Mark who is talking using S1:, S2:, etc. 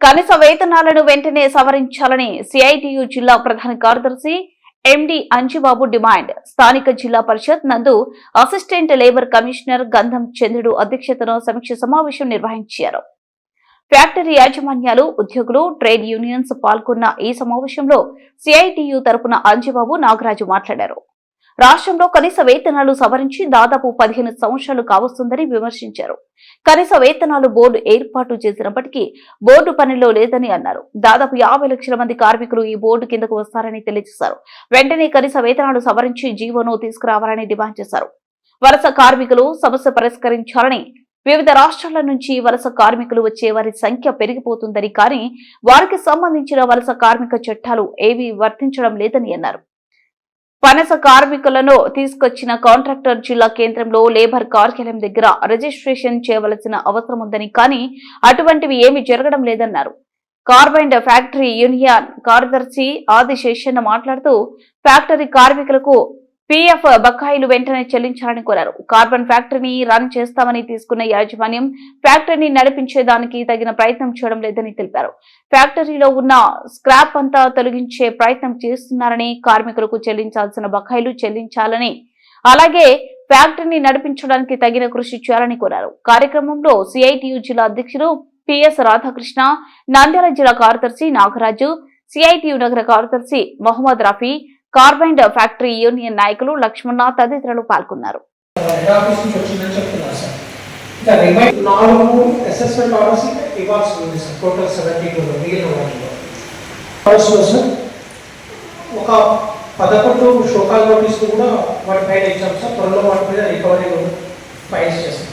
S1: కనీస వేతనాలను వెంటనే సవరించాలని సిఐటియు జిల్లా ప్రధాన కార్యదర్శి ఎండి అంజిబాబు డిమాండ్. స్థానిక జిల్లా పరిషత్ నందు assistant labour commissioner Gandham Chandrudu అధ్యక్షతన సమీక్ష సమావేశం నిర్వహించారు. ఫ్యాక్టరీ యాజమాన్యాలు ఉద్యోగులు ట్రేడ్ యూనియన్స్ పాల్గొన్న ఈ సమావేశంలో సిఐటియు తరపున అంజిబాబు నాగరాజు మాట్లాడారు. రాష్ట్రంలో కనీస వేతనాలు సవరించి దాదాపు పదిహేను సంవత్సరాలు కావస్తుందని విమర్శించారు. కనీస వేతనాలు బోర్డు ఏర్పాటు చేసినప్పటికీ బోర్డు పనిలో లేదని అన్నారు. దాదాపు యాభై లక్షల మంది కార్మికులు ఈ బోర్డు కిందకు వస్తారని తెలియజేశారు. వెంటనే కనీస వేతనాలు సవరించి జీవోను తీసుకురావాలని డిమాండ్ చేశారు. వలస కార్మికులు సమస్య పరిష్కరించాలని వివిధ రాష్ట్రాల నుంచి వలస కార్మికులు వచ్చే వారి సంఖ్య పెరిగిపోతుందని కానీ వారికి సంబంధించిన వలస కార్మిక చట్టాలు ఏవీ వర్తించడం లేదని అన్నారు. పనస కార్మికులను తీసుకొచ్చిన కాంట్రాక్టర్ జిల్లా కేంద్రంలో లేబర్ కార్యాలయం దగ్గర రిజిస్ట్రేషన్ చేయవలసిన అవసరం ఉందని కానీ అటువంటివి ఏమీ జరగడం లేదన్నారు. కార్బైండ్ ఫ్యాక్టరీ యూనియన్ కార్యదర్శి ఆదిశేషన్న మాట్లాడుతూ ఫ్యాక్టరీ కార్మికులకు పీఎఫ్ బకాయిలు వెంటనే చెల్లించాలని కోరారు. కార్బన్ ఫ్యాక్టరీని రన్ చేస్తామని తీసుకున్న యాజమాన్యం ఫ్యాక్టరీని నడిపించేదానికి తగిన ప్రయత్నం చేయడం లేదని తెలిపారు. ఫ్యాక్టరీలో ఉన్న స్క్రాప్ అంతా తొలగించే ప్రయత్నం చేస్తున్నారని కార్మికులకు చెల్లించాల్సిన బకాయిలు చెల్లించాలని అలాగే ఫ్యాక్టరీని నడిపించడానికి తగిన కృషి చేయాలని కోరారు. కార్యక్రమంలో సిఐటియు జిల్లా అధ్యక్షుడు పిఎస్ రాధాకృష్ణ నంద్యాల జిల్లా కార్యదర్శి నాగరాజు సిఐటియు నగర కార్యదర్శి Mohammed Rafi carbide factory union నాయకులు లక్ష్మణ తదితరులు పాల్గొన్నారు.
S2: ఒక పదకొండు షోకాల్ నోటీసులు కూడా వాటి పైన ఇచ్చాం సార్. త్వరలో వాటి మీద రికవరీ ఫైల్స్ చేస్తాం.